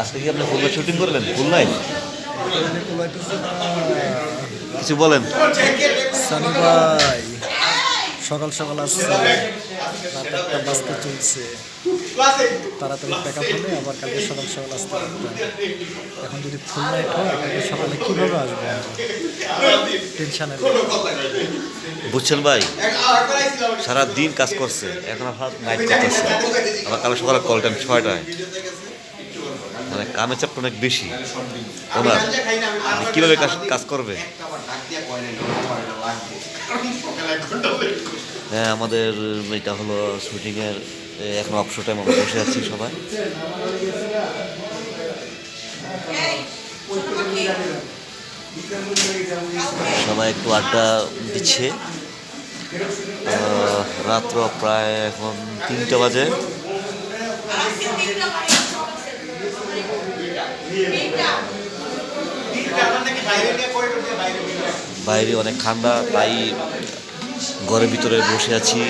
আজকে কি আপনি ফুল শুটিং করবেন ফুল নাই কিছু বলেন। সানি সকাল সকাল আসছে রাত একটা বাজতে চলছে। তাড়াতাড়ি প্যাক আপ হলে আবার কালকে সকাল সকাল আসতে এখন যদি ফুল নাইট হয় কালকে সকালে কীভাবে আসব টেনশনে বুঝছেন ভাই? সারা দিন কাজ করছে এখন আবার নাইট করতেছে। আবার কাল সকালে কল টাইম ছয়টায়। মানে কামের চাপটা অনেক বেশি। ওনার কীভাবে কাজ কাজ করবে? হ্যাঁ আমাদের এটা হলো শুটিংয়ের এখন অবসর টাইম আমরা বসে আছি সবাই। সবাই একটু আড্ডা দিচ্ছে। রাত্র প্রায় এখন তিনটে বাজে। বাইরে অনেক ঠান্ডা তাই ঘরের ভিতরে বসে আছি।